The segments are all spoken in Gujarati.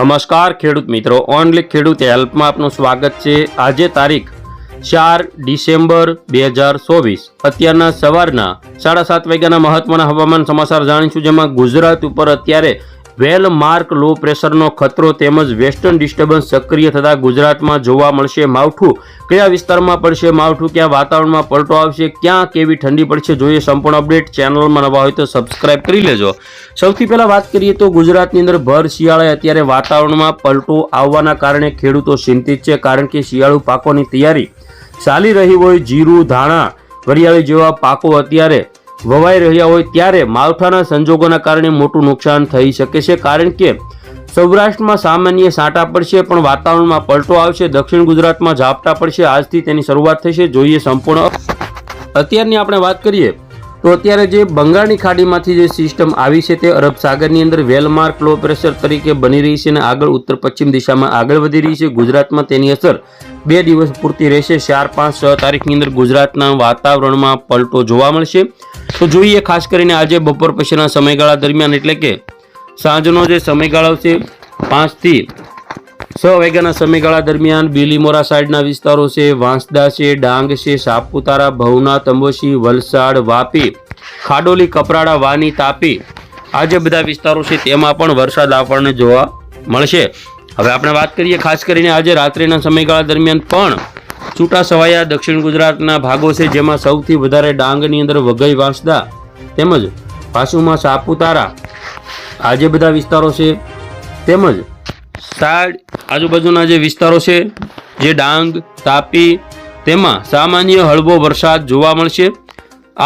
નમસ્કાર ખેડૂત મિત્રો. ઓનલી ખેડૂત હેલ્પમાં આપનું સ્વાગત છે. આજે તારીખ ચાર ડિસેમ્બર બે હજાર ચોવીસ. અત્યારના સવારના સાડા સાત વાગ્યાના મહત્વના હવામાન સમાચાર જાણીશું, જેમાં ગુજરાત ઉપર અત્યારે વેલ માર્ક લો પ્રેશરનો ખતરો તેમજ વેસ્ટર્ન ડિસ્ટર્બન્સ સક્રિય થતા ગુજરાતમાં જોવા મળશે માવઠું. કયા વિસ્તારમાં પડશે માવઠું? ક્યાં વાતાવરણમાં પલટો આવશે? ક્યાં કેવી ઠંડી પડશે? જોઈએ સંપૂર્ણ અપડેટ. ચેનલમાં નવા હોય તો સબસ્ક્રાઇબ કરી લેજો. સૌથી પહેલા વાત કરીએ તો ગુજરાતની અંદર ભર શિયાળે અત્યારે વાતાવરણમાં પલટો આવવાના કારણે ખેડૂતો ચિંતિત છે, કારણ કે શિયાળુ પાકોની તૈયારી ચાલી રહી હોય જીરું, ધાણા, વરિયાળી જેવા પાકો અત્યારે વવાઈ રહ્યા હોય ત્યારે માવઠાના સંજોગોના કારણે મોટું નુકસાન થઈ શકે છે, કારણ કે સૌરાષ્ટ્રમાં સામાન્ય સાંટા પડશે, પણ વાતાવરણમાં પલટો આવશે, દક્ષિણ ગુજરાતમાં ઝાપટા પડશે. આજથી તેની શરૂઆત થશે, જોઈએ સંપૂર્ણ. અત્યારની આપણે વાત કરીએ તો અત્યારે જે બંગાળની ખાડીમાંથી જે સિસ્ટમ આવી છે, તે અરબ સાગરની અંદર વેલમાર્ક લો પ્રેશર તરીકે બની રહી છે અને આગળ ઉત્તર પશ્ચિમ દિશામાં આગળ વધી રહી છે. ગુજરાતમાં તેની અસર બે દિવસ પૂરતી રહેશે. ચાર પાંચ છ તારીખની અંદર ગુજરાતના વાતાવરણમાં પલટો જોવા મળશે. તો જોઈએ, ખાસ કરીને આજે બપોર પછીના સમયગાળા દરમિયાન એટલે કે સાંજનો જે સમયગાળો છે, પાંચથી છ વાગ્યાના સમયગાળા દરમિયાન બીલીમોરા સાઈડના વિસ્તારો છે, વાંસદા છે, ડાંગ છે, સાપુતારા ભવનાથ અંબોશી વલસાડ, વાપી, ખાડોલી, કપરાડા, વાની, તાપી આ જે બધા વિસ્તારો છે, તેમાં પણ વરસાદ આપણને જોવા મળશે. હવે આપણે વાત કરીએ, ખાસ કરીને આજે રાત્રિના સમયગાળા દરમિયાન પણ છૂટા છવાયા દક્ષિણ ગુજરાતના ભાગો છે, જેમાં સૌથી વધારે ડાંગની અંદર વઘઈ વાંસદા તેમજ પાસુમાં સાપુતારા. આ જે બધા વિસ્તારો છે, તેમજ સાડ આજુબાજુના જે વિસ્તારો છે, જે ડાંગ, તાપી, તેમાં સામાન્ય હળવો વરસાદ જોવા મળશે.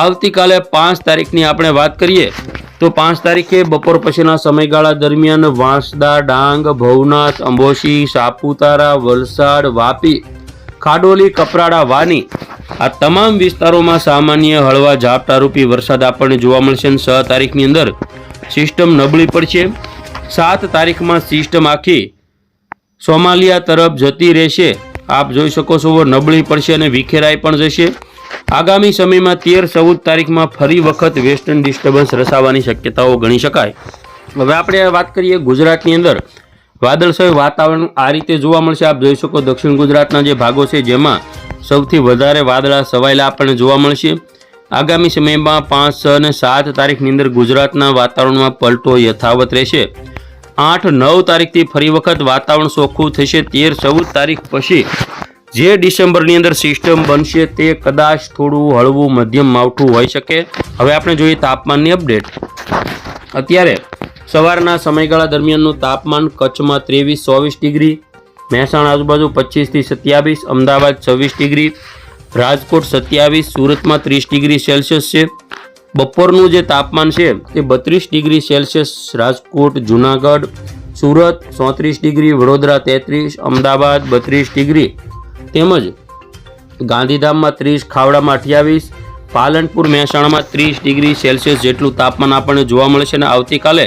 આવતીકાલે પાંચ તારીખની આપણે વાત કરીએ, તો પાંચ તારીખે બપોર પછીના સમયગાળા દરમિયાન વાંસદા, ડાંગ, ભવનાથ, અંબોશી, સાપુતારા, વલસાડ, વાપી ખાડોલી, કપરાડા, વાની આ તમામ વિસ્તારોમાં સામાન્ય હળવા ઝાપટારૂપી વરસાદ આપણને જોવા મળશે અને છ તારીખની અંદર સિસ્ટમ નબળી પડશે. સાત તારીખમાં સિસ્ટમ આખી સોમાલિયા તરફ જતી રહેશે. આપ જોઈ શકો છો નબળી પડશે અને વિખેરાઈ પણ જશે. આગામી સમયમાં તેર ચૌદ તારીખમાં ફરી વખત વેસ્ટર્ન ડિસ્ટર્બન્સ રસાવાની શક્યતાઓ ગણી શકાય. હવે આપણે વાત કરીએ ગુજરાતની અંદર. વાદળછાયું વાતાવરણ આ રીતે જોવા મળશે. આપ જોઈ શકો દક્ષિણ ગુજરાતના જે ભાગો છે, જેમાં સૌથી વધારે વાદળા સવાયેલા આપણને જોવા મળશે. આગામી સમયમાં પાંચ, છ અને સાત તારીખની અંદર ગુજરાતના વાતાવરણમાં પલટો યથાવત રહેશે. આઠ, નવ તારીખથી ફરી વખત વાતાવરણ ચોખ્ખું થશે. તેર, ચૌદ તારીખ પછી જે ડિસેમ્બરની અંદર સિસ્ટમ બનશે તે કદાચ થોડું હળવું, મધ્યમ, માવઠું હોઈ શકે. હવે આપણે જોઈએ તાપમાનની અપડેટ. અત્યારે સવારના સમયગાળા દરમિયાનનું તાપમાન કચ્છમાં ત્રેવીસ, ચોવીસ ડિગ્રી, મહેસાણા આજુબાજુ પચીસથી સત્યાવીસ, અમદાવાદ છવ્વીસ ડિગ્રી, રાજકોટ સત્યાવીસ, સુરતમાં ત્રીસ ડિગ્રી સેલ્સિયસ છે. બપોરનું જે તાપમાન છે તે બત્રીસ ડિગ્રી સેલ્સિયસ, રાજકોટ, જુનાગઢ, સુરત ચોત્રીસ ડિગ્રી, વડોદરા તેત્રીસ, અમદાવાદ બત્રીસ ડિગ્રી. તેમજ ગાંધીધામમાં ત્રીસ, ખાવડામાં અઠ્યાવીસ, પાલનપુર, મહેસાણામાં ત્રીસ ડિગ્રી સેલ્સિયસ જેટલું તાપમાન આપણને જોવા મળશે અને આવતીકાલે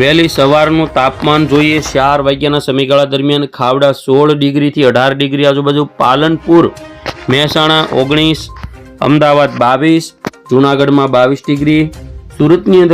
વહેલી સવારનું તાપમાન જોઈએ. ચાર વાગ્યાના સમયગાળા દરમિયાન ખાવડા સોળ ડિગ્રીથી અઢાર ડિગ્રી, આજુબાજુ પાલનપુર, મહેસાણા ઓગણીસ, અમદાવાદ બાવીસ, જૂનાગઢમાં બાવીસ ડિગ્રી. સુરતની અંદર